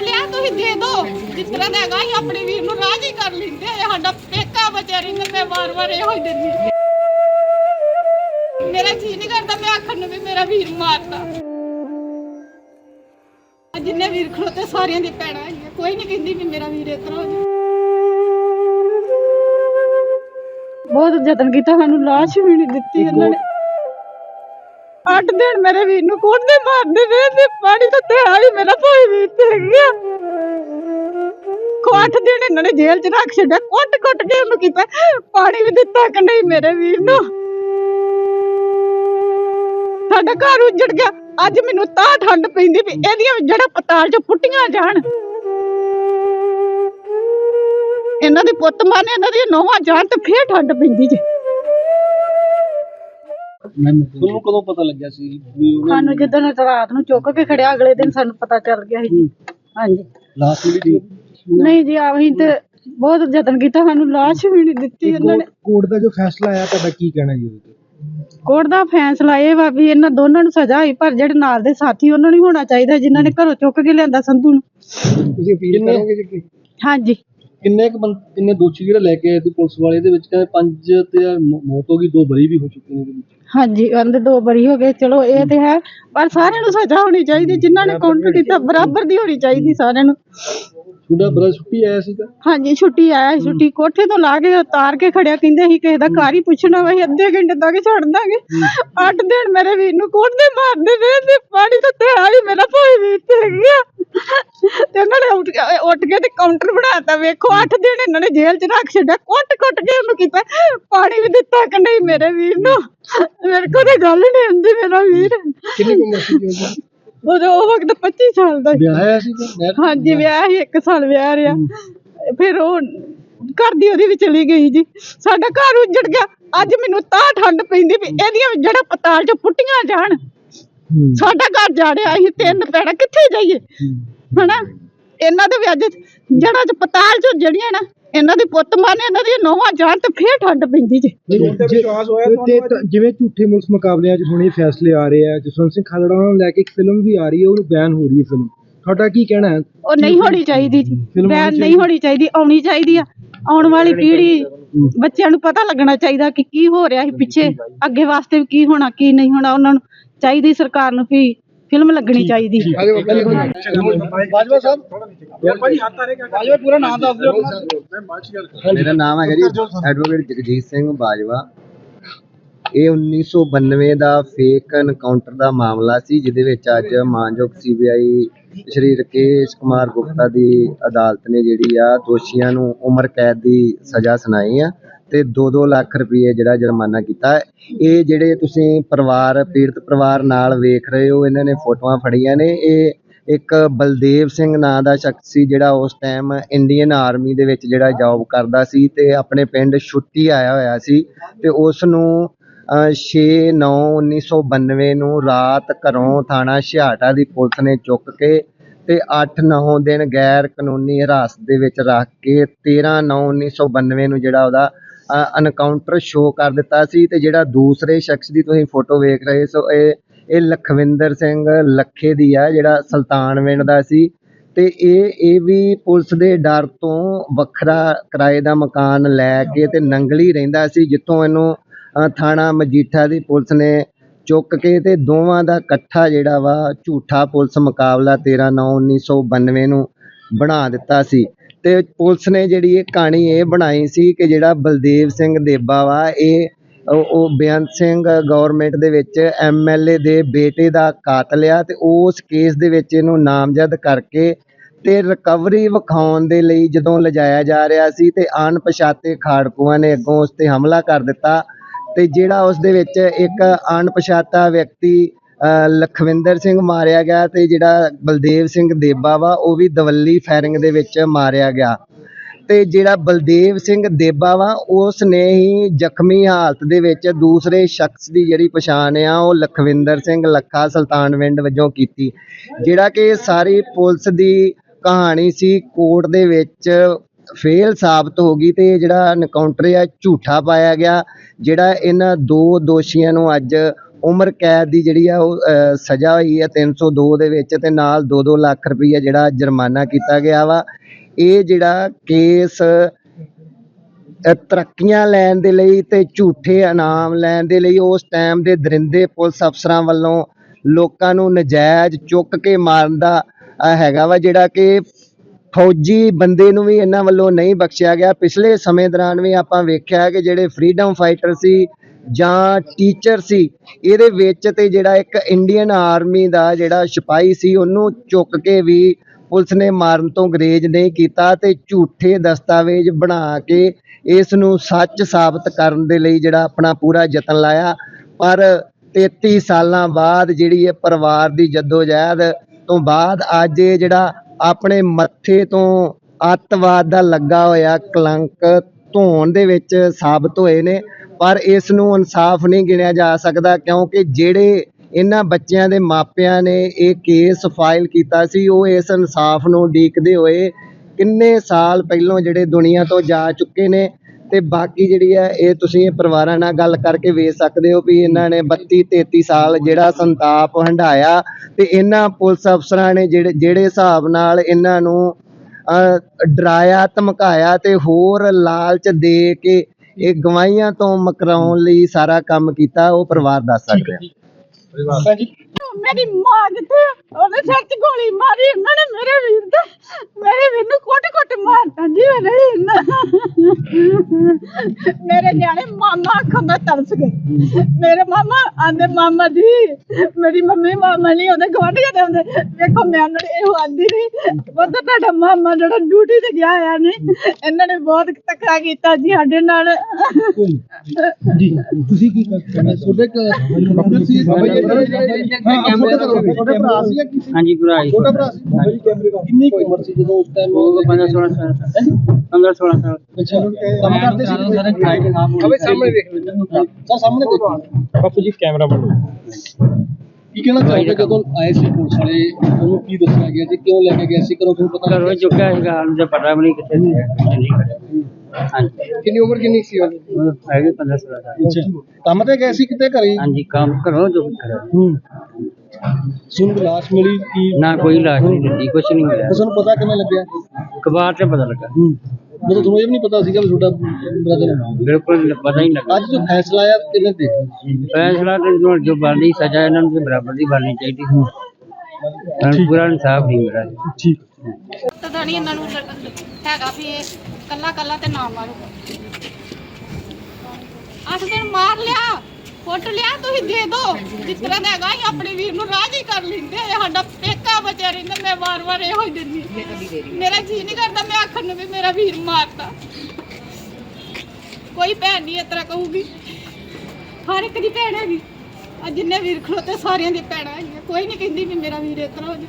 ਲਿਆ ਤੁਸੀਂ ਦੇ ਦਿਓ ਜਿਸ ਤਰ੍ਹਾਂ ਦਾ ਹੈਗਾ ਅਸੀਂ ਆਪਣੇ ਵੀਰ ਨੂੰ ਰਾਜੀ ਕਰ ਲੈਂਦੇ ਆ ਸਾਡਾ ਪੇਕਾ ਬਚਾਰੀ ਨੇ ਮੈਂ ਵਾਰ-ਵਾਰ ਇਹੋ ਹੀ ਦਿੰਦੀ ਮੇਰਾ ਜੀ ਨਹੀਂ ਕਰਦਾ ਮੈਂ ਆਖਣ ਨੂੰ ਵੀ ਮੇਰਾ ਵੀਰ ਮਾਰਦਾ। ਜਿੰਨੇ ਵੀਰ ਖਲੋਤੇ ਸਾਰਿਆਂ ਦੀ ਭੈਣਾਂ ਹੈਗੀਆਂ। ਕੋਈ ਨਹੀਂ ਕਹਿੰਦੀ ਵੀ ਮੇਰਾ ਵੀਰ ਇਸ ਤਰ੍ਹਾਂ ਹੋ ਜਾਵੇ। ਬਹੁਤ ਯਤਨ ਕੀਤਾ ਸਾਨੂੰ ਲਾਸ਼ ਵੀ ਨਹੀਂ ਦਿੱਤੀ ਇਹਨਾਂ ਨੇ। ਅੱਠ ਦਿਨ ਮੇਰੇ ਵੀਰ ਨੂੰ ਕੁੱਟਦੇ ਮਾਰਦੇ ਰਹੇ ਪਾਣੀ ਤੋਂ ਤੇ ਵੀ ਮੇਰਾ ਭਾਈ ਵੀਰ ਤੇ ਗਿਆ। ਕੋ ਅੱਠ ਦਿਨ ਇਹਨਾਂ ਨੇ ਜੇਲ੍ਹ 'ਚ ਰੱਖ ਛੱਡਿਆ, ਕੁੱਟ ਕੁੱਟ ਕੇ ਉਹਨੂੰ ਕੀਤਾ, ਪਾਣੀ ਵੀ ਦਿੱਤਾ ਕਿ ਨਹੀਂ ਮੇਰੇ ਵੀਰ ਨੂੰ। ਸਾਡਾ ਘਰ ਉੱਜੜ ਗਿਆ, ਅੱਜ ਮੈਨੂੰ ਤਾਂ ਠੰਡ ਪੈਂਦੀ ਵੀ ਇਹਦੀਆਂ ਵੀ ਪਤਾਲ 'ਚ ਫੁੱਟੀਆਂ ਜਾਣ। ਇਹਨਾਂ ਦੇ ਪੁੱਤ ਮਾਨੇ ਇਹਨਾਂ ਦੀਆਂ ਨੌਵਾਂ ਜਾਣ ਤੇ ਫੇਰ ਠੰਡ ਪੈਂਦੀ ਜੇ। ਤੁਹਾਨੂੰ ਕਦੋਂ ਪਤਾ ਲੱਗਿਆ ਸੀ ਵੀ ਉਹਨਾਂ ਸਾਨੂੰ ਜਿੱਦਣ ਰਾਤ ਨੂੰ ਚੁੱਕ ਕੇ ਖੜਿਆ ਅਗਲੇ ਦਿਨ ਸਾਨੂੰ ਪਤਾ ਚੱਲ ਗਿਆ ਸੀ ਜੀ। ਹਾਂਜੀ। ਲਾਸ਼ ਨਹੀਂ ਜੀ ਅਸੀਂ ਤੇ ਬਹੁਤ ਯਤਨ ਕੀਤਾ ਸਾਨੂੰ ਲਾਸ਼ ਵੀ ਨਹੀਂ ਦਿੱਤੀ ਇਹਨਾਂ ਨੇ। ਕੋਰਟ ਦਾ ਜੋ ਫੈਸਲਾ ਆਇਆ ਤੁਹਾਡਾ ਕੀ ਕਹਿਣਾ ਜੀ ਉਹਦੇ ਤੇ? ਕੋਰਟ ਦਾ ਫੈਸਲਾ ਇਹ ਵਾ ਵੀ ਇਹਨਾਂ ਦੋਨਾਂ ਨੂੰ ਸਜ਼ਾ ਹੋਈ ਪਰ ਜਿਹੜੇ ਨਾਲ ਦੇ ਸਾਥੀ ਉਹਨਾਂ ਨੂੰ ਹੋਣਾ ਚਾਹੀਦਾ ਜਿਨ੍ਹਾਂ ਨੇ ਘਰੋਂ ਚੁੱਕ ਕੇ ਲਿਆਂਦਾ ਸੰਧੂ ਨੂੰ। ਤੁਸੀਂ ਅਪੀਲ ਕਰੋਗੇ ਜੀ ਹਾਂਜੀ। ਕਿੰਨੇ ਕੁ ਬੰਦ ਕਿੰਨੇ ਦੋਸ਼ੀ ਜਿਹੜੇ ਲੈ ਕੇ ਆਏ ਸੀ ਪੁਲਿਸ ਵਾਲੇ? ਦੇ ਵਿੱਚ ਕਹਿੰਦੇ ਪੰਜ ਤੇ ਮੌ- ਮੌਤ ਹੋ ਗਈ ਦੋ ਬਰੀ ਵੀ ਹੋ ਚੁੱਕੇ ਨੇ ਇਹਦੇ ਵਿੱਚ। ਹਾਂਜੀ ਕਹਿੰਦੇ ਦੋ ਬਰੀ ਹੋ ਗਏ ਚਲੋ ਇਹ ਤੇ ਹੈ ਪਰ ਸਾਰਿਆਂ ਨੂੰ ਸਜ਼ਾ ਹੋਣੀ ਚਾਹੀਦੀ ਜਿਨ੍ਹਾਂ ਨੇ ਕਾਊਂਟਰ ਕੀਤਾ ਬਰਾਬਰ ਦੀ ਹੋਣੀ ਚਾਹੀਦੀ ਸਾਰਿਆਂ ਨੂੰ। ਤੁਹਾਡਾ ਛੁੱਟੀ ਆਇਆ ਸੀਗਾ? ਹਾਂਜੀ ਛੁੱਟੀ ਆਇਆ ਸੀ, ਛੁੱਟੀ ਕੋਠੇ ਤੋਂ ਲਾ ਕੇ ਉਤਾਰ ਕੇ ਖੜਿਆ ਕਹਿੰਦੇ ਅਸੀਂ ਕਿਸੇ ਦਾ ਘਰ ਹੀ ਪੁੱਛਣਾ ਵਾ ਅਸੀਂ ਅੱਧੇ ਘੰਟੇ ਤੱਕ ਛੱਡ ਦਾਂਗੇ। ਅੱਠ ਦਿਨ ਮੇਰੇ ਵੀਰ ਨੂੰ ਕੋਟਦੇ ਮਾਰਦੇ ਰਹੇ ਤੇ ਪਾਣੀ ਤੋਂ ਤੇ ਵੀ ਮੇਰਾ ਭਾਈ ਵੀਰ ਤੇ ਗਿਆ। ਤੇ ਉਹਨਾਂ ਨੇ ਉੱਠ ਕੇ- ਉੱਠ ਕੇ ਤੇ ਕਾਊਂਟਰ ਬਣਾਤਾ ਵੇਖੋ ਅੱਠ ਦਿਨ ਇਹਨਾਂ ਨੇ ਜੇਲ੍ਹ 'ਚ ਰੱਖ ਛੱਡਿਆ ਕੁੱਟ ਕੁੱਟ ਕੇ ਉਹਨੂੰ ਕੀਤਾ। ਪਾਣੀ ਵੀ ਦਿੱਤਾ ਕਿ ਨਹੀਂ ਮੇਰੇ ਵੀਰ ਨੂੰ? ਮੇਰੇ ਕੋਲ ਤੇ ਗੱਲ ਨਹੀਂ ਹੁੰਦੀ ਮੇਰਾ ਵੀਰ। ਕਿੰਨੀ ਕੁ ਉਮਰ ਸੀ ਜੀ ਉਹਦੀ? ਉਦੋਂ ਉਹ ਵਕਤ 25 ਸਾਲ ਦਾ ਸੀ। ਵਿਆਹ ਆਇਆ ਸੀਗਾ ਨਹਿਰ- ਹਾਂਜੀ ਵਿਆਹ ਹੀ ਇੱਕ ਸਾਲ ਵਿਆਹ ਰਿਹਾ। ਫਿਰ ਉਹ ਘਰ ਦੀ ਉਹਦੀ ਵੀ ਚਲੀ ਗਈ ਜੀ। ਸਾਡਾ ਘਰ ਉੱਜੜ ਗਿਆ। ਅੱਜ ਮੈਨੂੰ ਤਾਂ ਠੰਡ ਪੈਂਦੀ ਵੀ ਇਹਦੀਆਂ ਵੀ ਜੜਾ ਪਤਾਲ 'ਚ ਪੁੱਟੀਆਂ ਜਾਣ। ਸਾਡਾ ਘਰ ਜਾੜਿਆ ਅਸੀਂ ਤਿੰਨ ਪੈੜਾ ਕਿੱਥੇ ਜਾਈਏ? ਹਨਾ? ਇਹਨਾਂ ਦੇ ਵੀ ਅੱਜ ਜੜਾਂ 'ਚ ਪਤਾਲ 'ਚ ਜੜੀਆਂ ਨਾ ਇਹਨਾਂ ਦੇ ਪੁੱਤ ਮਾਨੇ ਇਹਨਾਂ ਦੀਆਂ ਨੌਵਾਂ ਜਾਣ ਤੇ ਫੇਰ ਠੰਡ ਪੈਂਦੀ ਜੀ। ਜਿਵੇਂ ਝੂਠੇ ਮੁਲਕ ਮੁਕਾਬਲਿਆਂ 'ਚ ਹੁਣੇ ਫੈਸਲੇ ਆ ਰਹੇ ਆ ਜਸਵੰਤ ਸਿੰਘ ਖਾਲੜਾ ਨੂੰ ਲੈ ਕੇ ਇੱਕ ਫਿਲਮ ਵੀ ਆ ਰਹੀ ਹੈ ਉਹਨੂੰ ਬੈਨ ਹੋ ਰਹੀ ਹੈ ਫਿਲਮ ਤੁਹਾਡਾ ਕੀ ਕਹਿਣਾ ਹੈ? ਉਹ ਨਹੀਂ ਹੋਣੀ ਚਾਹੀਦੀ ਜੀ। ਬੈਨ ਨਹੀਂ ਹੋਣੀ ਚਾਹੀਦੀ ਆਉਣੀ ਚਾਹੀਦੀ ਆ। ਆਉਣ ਵਾਲੀ ਪੀੜ੍ਹੀ ਬੱਚਿਆਂ ਨੂੰ ਪਤਾ ਲੱਗਣਾ ਚਾਹੀਦਾ ਕਿ ਕੀ ਹੋ ਰਿਹਾ ਸੀ ਪਿੱਛੇ ਅੱਗੇ ਵਾਸਤੇ ਵੀ ਕੀ ਹੋਣਾ ਕੀ ਨਹੀਂ ਹੋਣਾ ਉਹਨਾਂ ਨੂੰ ਚਾਹੀਦੀ ਸਰਕਾਰ ਨੂੰ ਵੀ ਫਿਲਮ ਲੱਗਣੀ ਚਾਹੀਦੀ। ਬਾਜਵਾ ਸਾਹਿਬ। ਭਾਜੀ ਹੱਥ ਆ ਰਿਹਾ ਬਾਜਵਾ ਪੂਰਾ ਨਾਮ ਦੱਸ ਦਿਓ ਮੇਰਾ ਨਾਮ ਹੈਗਾ ਜੀ ਐਡਵੋਕੇਟ ਜਗਜੀਤ ਸਿੰਘ ਬਾਜਵਾ। ਇਹ 1992 ਦਾ ਫੇਕ ਐਨਕਾਊਂਟਰ ਦਾ ਮਾਮਲਾ ਸੀ ਜਿਹਦੇ ਵਿੱਚ ਅੱਜ ਮਾਨਯੋਗ ਸੀਬੀਆਈ ਸ਼੍ਰੀ ਰਕੇਸ਼ ਕੁਮਾਰ ਗੁਪਤਾ ਦੀ ਅਦਾਲਤ ਨੇ ਜਿਹੜੀ ਆ ਦੋਸ਼ੀਆਂ ਨੂੰ ਉਮਰ ਕੈਦ ਦੀ ਸਜ਼ਾ ਸੁਣਾਈ ਆ। ਤੇ 2-2 ਲੱਖ ਰੁਪਏ ਜਿਹੜਾ ਜੁਰਮਾਨਾ ਕੀਤਾ ਹੈ। ਇਹ ਜਿਹੜੇ ਤੁਸੀਂ ਪਰਿਵਾਰ, ਪੀੜਤ ਪਰਿਵਾਰ ਨਾਲ ਵੇਖ ਰਹੇ ਹੋ, ਇਹਨਾਂ ਨੇ ਫੋਟੋਆਂ ਫੜੀਆਂ ਨੇ ਇਹ ਇੱਕ ਬਲਦੇਵ ਸਿੰਘ ਨਾਂ ਦਾ ਸ਼ਖਸ ਸੀ ਜਿਹੜਾ ਉਸ ਟਾਈਮ ਇੰਡੀਅਨ ਆਰਮੀ ਦੇ ਵਿੱਚ ਜਿਹੜਾ ਜੌਬ ਕਰਦਾ ਸੀ ਤੇ ਆਪਣੇ ਪਿੰਡ ਛੁੱਟੀ ਆਇਆ ਹੋਇਆ ਸੀ ਤੇ ਉਸ ਨੂੰ 6/9/1992 ਨੂੰ ਰਾਤ ਘਰੋਂ ਥਾਣਾ ਛਿਆਟਾ ਦੀ ਪੁਲਿਸ ਨੇ ਚੁੱਕ ਕੇ ਤੇ 8-9 ਦਿਨ ਗੈਰ ਕਾਨੂੰਨੀ ਹਿਰਾਸਤ ਦੇ ਵਿੱਚ ਰੱਖ ਕੇ 13/9/1992 ਨੂੰ ਜਿਹੜਾ ਉਹਦਾ ਅਨਕਾਊਂਟਰ ਸ਼ੋਅ ਕਰ ਦਿੱਤਾ ਸੀ ਤੇ ਜਿਹੜਾ ਦੂਸਰੇ ਸ਼ਖਸ ਦੀ ਤੁਸੀਂ ਫੋਟੋ ਵੇਖ ਰਹੇ ਸੋ ਇਹ ਇਹ ਲਖਵਿੰਦਰ ਸਿੰਘ ਲੱਖੇ ਦੀ ਆ, ਜਿਹੜਾ ਸੁਲਤਾਨਵਿੰਡ ਦਾ ਸੀ। ਤੇ ਇਹ ਇਹ ਵੀ ਪੁਲਿਸ ਦੇ ਡਰ ਤੋਂ ਵੱਖਰਾ ਕਿਰਾਏ ਦਾ ਮਕਾਨ ਲੈ ਕੇ ਤੇ ਨੰਗਲੀ ਰਹਿੰਦਾ ਸੀ, ਜਿੱਥੋਂ ਇਹਨੂੰ ਥਾਣਾ ਮਜੀਠਾ ਦੀ ਪੁਲਿਸ ਨੇ ਚੁੱਕ ਕੇ ਤੇ ਦੋਵਾਂ ਦਾ ਇਕੱਠਾ ਜਿਹੜਾ ਵਾ ਝੂਠਾ ਪੁਲਿਸ ਮੁਕਾਬਲਾ 13/9/1992 ਨੂੰ ਬਣਾ ਦਿੱਤਾ ਸੀ। ਤੇ ਪੁਲਿਸ ਨੇ ਜਿਹੜੀ ਇਹ ਕਹਾਣੀ ਇਹ ਬਣਾਈ ਸੀ ਕਿ ਜਿਹੜਾ ਬਲਦੇਵ ਸਿੰਘ ਦੇਬਾ ਵਾ, ਇਹ ਉਹ ਉਹ ਬੇਅੰਤ ਸਿੰਘ ਗਵਰਨਮੈਂਟ ਦੇ ਵਿੱਚ ਐਮਐਲਏ ਦੇ ਬੇਟੇ ਦਾ ਕਾਤਲ ਆ ਤੇ ਉਸ ਕੇਸ ਦੇ ਵਿੱਚ ਇਹਨੂੰ ਨਾਮਜ਼ਦ ਕਰਕੇ ਤੇ ਰਿਕਵਰੀ ਵਿਖਾਉਣ ਦੇ ਲਈ ਜਦੋਂ ਲਿਜਾਇਆ ਜਾ ਰਿਹਾ ਸੀ ਤੇ ਅਣਪਛਾਤੇ ਖਾੜਕੂਆਂ ਨੇ ਅੱਗੋਂ ਉਸ ਤੇ ਹਮਲਾ ਕਰ ਦਿੱਤਾ ਤੇ ਜਿਹੜਾ ਉਸ ਦੇ ਵਿੱਚ ਇੱਕ ਅਣਪਛਾਤਾ ਵਿਅਕਤੀ ਲਖਵਿੰਦਰ ਸਿੰਘ ਮਾਰਿਆ ਗਿਆ ਤੇ ਜਿਹੜਾ ਬਲਦੇਵ ਸਿੰਘ ਦੇਬਾ ਵਾ, ਉਹ ਵੀ ਦਵੱਲੀ ਫਾਇਰਿੰਗ ਦੇ ਵਿੱਚ ਮਾਰਿਆ ਗਿਆ। ਤੇ ਜਿਹੜਾ ਬਲਦੇਵ ਸਿੰਘ ਦੇਬਾ ਵਾ ਉਸ ਨੇ ਹੀ ਜ਼ਖਮੀ ਹਾਲਤ ਦੇ ਵਿੱਚ ਦੂਸਰੇ ਸ਼ਖਸ ਦੀ ਜਿਹੜੀ ਪਛਾਣ ਆ, ਉਹ ਲਖਵਿੰਦਰ ਸਿੰਘ ਲੱਖਾ ਸੁਲਤਾਨਵਿੰਡ ਵਜੋਂ ਕੀਤੀ। ਜਿਹੜਾ ਕਿ ਸਾਰੀ ਪੁਲਿਸ ਦੀ ਕਹਾਣੀ ਸੀ, ਕੋਰਟ ਦੇ ਵਿੱਚ ਫੇਲ ਸਾਬਤ ਹੋ ਗਈ ਤੇ ਜਿਹੜਾ ਐਨਕਾਊਂਟਰ ਆ, ਝੂਠਾ ਪਾਇਆ ਗਿਆ। ਜਿਹੜਾ ਇਹਨਾਂ ਦੋ ਦੋਸ਼ੀਆਂ ਨੂੰ ਅੱਜ ਉਮਰ ਕੈਦ ਦੀ ਜਿਹੜੀ ਆ ਉਹ ਸਜ਼ਾ ਹੋਈ ਹੈ 302 ਦੇ ਵਿੱਚ ਤੇ ਨਾਲ 2-2 ਲੱਖ ਰੁਪਈਆ ਜਿਹੜਾ ਜੁਰਮਾਨਾ ਕੀਤਾ ਗਿਆ ਵਾ। ਇਹ ਜਿਹੜਾ ਕੇਸ ਤਰੱਕੀਆਂ ਲੈਣ ਦੇ ਲਈ ਤੇ ਝੂਠੇ ਇਨਾਮ ਲੈਣ ਦੇ ਲਈ ਉਸ ਟਾਈਮ ਦੇ ਦਰਿੰਦੇ ਪੁਲਿਸ ਅਫਸਰਾਂ ਵੱਲੋਂ ਲੋਕਾਂ ਨੂੰ ਨਜਾਇਜ਼ ਚੁੱਕ ਕੇ ਮਾਰਨ ਦਾ ਹੈਗਾ ਵਾ ਜਿਹੜਾ ਕਿ ਫੌਜੀ ਬੰਦੇ ਨੂੰ ਵੀ ਇਹਨਾਂ ਵੱਲੋਂ ਨਹੀਂ ਬਖਸ਼ਿਆ ਗਿਆ। ਪਿਛਲੇ ਸਮੇਂ ਦੌਰਾਨ ਵੀ ਆਪਾਂ ਵੇਖਿਆ ਕਿ ਜਿਹੜੇ ਫਰੀडम ਫਾਈਟਰ ਸੀ ਜਾਂ ਟੀਚਰ ਸੀ, ਇਹਦੇ ਵਿੱਚ ਤੇ ਜਿਹੜਾ ਇੱਕ ਇੰਡੀਅਨ ਆਰਮੀ ਦਾ ਜਿਹੜਾ ਸਿਪਾਹੀ ਸੀ, ਉਹਨੂੰ ਚੁੱਕ ਕੇ ਵੀ ਪੁਲਿਸ ਨੇ ਮਾਰਨ ਤੋਂ ਗਰੇਜ ਨਹੀਂ ਕੀਤਾ ਤੇ ਝੂਠੇ ਦਸਤਾਵੇਜ਼ ਬਣਾ ਕੇ ਇਸ ਨੂੰ ਸੱਚ ਸਾਬਤ ਕਰਨ ਦੇ ਲਈ ਜਿਹੜਾ ਆਪਣਾ ਪੂਰਾ ਯਤਨ ਲਾਇਆ। ਪਰ 33 ਸਾਲਾਂ ਬਾਅਦ ਜਿਹੜੀ ਇਹ ਪਰਿਵਾਰ ਦੀ ਜਦੋਜਹਿਦ ਤੋਂ ਬਾਅਦ ਅੱਜ ਇਹ ਜਿਹੜਾ ਆਪਣੇ ਮੱਥੇ ਤੋਂ ਅੱਤਵਾਦ ਦਾ ਲੱਗਾ ਹੋਇਆ ਕਲੰਕ ਧੋਣ ਦੇ ਵਿੱਚ ਸਾਬਤ ਹੋਏ ਨੇ। ਪਰ ਇਸ ਨੂੰ ਇਨਸਾਫ ਨਹੀਂ ਗਿਣਿਆ ਜਾ ਸਕਦਾ ਕਿਉਂਕਿ ਜਿਹੜੇ ਇਹਨਾਂ ਬੱਚਿਆਂ ਦੇ ਮਾਪਿਆਂ ਨੇ ਇਹ ਕੇਸ ਫਾਈਲ ਕੀਤਾ ਸੀ, ਉਹ ਇਸ ਇਨਸਾਫ ਨੂੰ ਉਡੀਕਦੇ ਹੋਏ ਕਿੰਨੇ ਸਾਲ ਪਹਿਲੋਂ ਜਿਹੜੇ ਦੁਨੀਆ ਤੋਂ ਜਾ ਚੁੱਕੇ ਨੇ ਤੇ ਬਾਕੀ ਜਿਹੜੀ ਹੈ, ਇਹ ਤੁਸੀਂ ਇਹ ਪਰਿਵਾਰਾਂ ਨਾਲ ਗੱਲ ਕਰਕੇ ਵੇਖ ਸਕਦੇ ਹੋ ਵੀ ਇਹਨਾਂ ਨੇ 32 33 ਸਾਲ ਜਿਹੜਾ ਸੰਤਾਪ ਹੰਢਾਇਆ ਤੇ ਇਹਨਾਂ ਪੁਲਿਸ ਅਫਸਰਾਂ ਨੇ ਜਿਹੜੇ ਜਿਹੜੇ ਹਿਸਾਬ ਨਾਲ ਇਹਨਾਂ ਨੂੰ ਡਰਾਇਆ, ਧਮਕਾਇਆ ਤੇ ਹੋਰ ਲਾਲਚ ਦੇ ਕੇ ਇਹ ਗਵਾਹੀਆਂ ਤੋਂ ਮਕਰਾਉਣ ਲਈ ਸਾਰਾ ਕੰਮ ਕੀਤਾ ਉਹ ਪਰਿਵਾਰ ਦੱਸ ਸਕਦੇ ਆ। ਮੇਰੀ ਮਾਂ ਕਿੱਥੇ ਆ? ਉਹਦੇ ਸਿਰ 'ਚ ਗੋਲੀ ਮਾਰੀ ਉਹਨਾਂ ਨੇ ਮੇਰੇ ਵੀਰ ਦੇ। ਮੇਰੇ ਵੀਰ ਨੂੰ ਕੁੱਟ-ਕੁੱਟ ਮਾਰਤਾ ਜੀ ਮੇਰੇ ਵੀਰ ਨੇ। ਮੇਰੇ ਨਿਆਣੇ ਮਾਮਾ ਅੱਖਾਂ ਦਾ ਤਰਸ ਗਏ। ਮੇਰੇ ਮਾਮਾ ਆਂਦੇ, ਮਾਮਾ ਜੀ, ਮੇਰੀ ਮੰਮੀ ਮਾਮਾ ਨਹੀਂ, ਉਹਦੇ ਗਵਾਂਢੀਆਂ ਦੇ ਹੁੰਦੇ ਵੇਖੋ ਮੈਂ ਉਹਨਾਂ ਨੂੰ ਇਹੋ ਆਂਦੀ ਨਹੀਂ ਉਹ ਤੁਹਾਡਾ ਮਾਮਾ ਜਿਹੜਾ ਡਿਊਟੀ ਤੇ ਗਿਆ ਆ ਨਹੀਂ ਇਹਨਾਂ ਨੇ ਬਹੁਤ ਧੱਕਾ ਕੀਤਾ ਜੀ ਸਾਡੇ ਨਾਲ। ਜੀ ਤੁਸੀਂ ਕੀ ਕਰਦੇ ਤੁਹਾਡੇ ਡਾਕਟਰ ਸੀ ਬਾਬਾ ਜੀ ਕੈਮਰੇ ਦਾ ਤੁਹਾਡੇ ਭਰਾ ਸੀ ਜਾਂ ਕਿਸੇ ਹਾਂਜੀ ਭਰਾ ਜੀ ਛੋਟਾ ਭਰਾ ਸੀ। ਕਿੰਨੀ ਕੁ ਉਮਰ ਸੀ ਜਦੋਂ ਉਸ ਟਾਈਮ ਉਹ 15 16 ਸਾਲ 15 16 ਸਾਲ ਅੱਛਾ ਕੰਮ ਕਰਦੇ ਸੀ ਅਬੇ ਸਾਹਮਣੇ ਦੇਖ ਸਰ ਸਾਹਮਣੇ ਦੇਖੋ। ਬਾਪੂ ਜੀ ਕੈਮਰਾ ਬੰਦ ਕੀ ਕਹਿਣਾ ਚਾਹੋਗੇ ਜਦੋਂ ਆਏ ਸੀ ਪੁਲਿਸ ਵਾਲੇ? ਉਹਨੂੰ ਕੀ ਦੱਸਿਆ ਗਿਆ? ਜੀ ਕਿਉਂ ਲੈ ਕੇ ਗਏ ਸੀ? ਕਰੋ ਤੁਹਾਨੂੰ ਪਤਾ ਘਰੋਂ ਚੁੱਕਿਆ ਸੀਗਾ ਹਾਲ ਤੇ ਪਤਾ ਵੀ ਨਹੀਂ ਕਿੱਥੇ ਸੀ। ਨਹੀਂ। ਹਾਂਜੀ ਕਿੰਨੀ ਉਮਰ ਕਿੰਨੀ ਸੀ ਉਹਦੀ ਉਹ ਹੈਗੇ 15 16 ਸਾਲ ਕੰਮ ਤੇ ਗਏ ਸੀ ਕਿਤੇ ਘਰੇ ਹਾਂਜੀ ਕੰਮ ਘਰੋਂ ਚੁੱਕ ਖੜਿਆ ਹੂੰ ਸੁਣ ਕੇ ਲਾਸ਼ ਮਿਲੀ ਕੀ ਨਾ ਕੋਈ ਲਾਸ਼ ਨਹੀਂ ਦਿੱਤੀ ਕੁਛ ਨਹੀਂ ਹੋਇਆ ਤੁਹਾਨੂੰ ਪਤਾ ਕਿਵੇਂ ਲੱਗਿਆ ਕਬਾਰ ਤੇ ਪਤਾ ਲੱਗਾ ਹੂੰ ਮਤਲਬ ਤੁਹਾਨੂੰ ਇਹ ਵੀ ਨਹੀਂ ਪਤਾ ਸੀਗਾ ਵੀ ਤੁਹਾਡਾ ਬ੍ਰਦਰ ਬਿਲਕੁਲ ਪਤਾ ਹੀ ਨਹੀਂ ਲੱਗਾ ਅੱਜ ਜੋ ਫੈਸਲਾ ਆਇਆ ਕਿਵੇਂ ਦੇਖਿਆ ਫੈਸਲਾ ਤੇ ਜੋ ਜੋ ਬਣਦੀ ਸਜ਼ਾ ਇਹਨਾਂ ਨੂੰ ਤੇ ਬਰਾਬਰ ਦੀ ਬਣਨੀ ਚਾਹੀਦੀ ਸੀ ਸਾਨੂੰ ਪੂਰਾ ਇਨਸਾਫ ਨਹੀਂ ਮਿਲਿਆ ਠੀਕ ਪਤਾ ਨਹੀਂ ਇਹਨਾਂ ਨੂੰ ਹੈਗਾ ਵੀ ਇਹ ਕੱਲਾ ਕੱਲਾ ਤੇ ਨਾ ਮਾਰੂਗਾ ਅੱਠ ਦਿਨ ਮਾਰ ਲਿਆ ਫੁੱਟ ਲਿਆ ਤੁਸੀਂ ਦੇ ਦੋ। ਜਿਸ ਤਰ੍ਹਾਂ ਦਾ ਹੈਗਾ ਆਪਣੇ ਵੀਰ ਨੂੰ ਰਾਜੀ ਕਰ ਲੈਂਦੇ ਇਹ ਸਾਡਾ ਪੇਕਾ ਬਚਿਆ ਰਹਿੰਦਾ ਮੈਂ ਵਾਰ-ਵਾਰ ਇਹੋ ਹੀ ਦਿੰਦੀ ਮੇਰਾ ਜੀ ਨਹੀਂ ਕਰਦਾ ਮੈਂ ਆਖਣ ਨੂੰ ਵੀ ਮੇਰਾ ਵੀਰ ਮਾਰਤਾ। ਕੋਈ ਭੈਣ ਨਹੀਂ ਇਸ ਤਰ੍ਹਾਂ ਕਹੂਗੀ। ਹਰ ਇੱਕ ਦੀ ਭੈਣ ਹੈਗੀ। ਆ ਜਿੰਨੇ ਵੀਰ ਖਲੋਤੇ ਸਾਰਿਆਂ ਦੀ ਭੈਣਾਂ ਹੈਗੀਆਂ। ਕੋਈ ਨਹੀਂ ਕਹਿੰਦੀ ਵੀ ਮੇਰਾ ਵੀਰ ਇਸ ਤਰ੍ਹਾਂ ਹੋ ਜਾਏ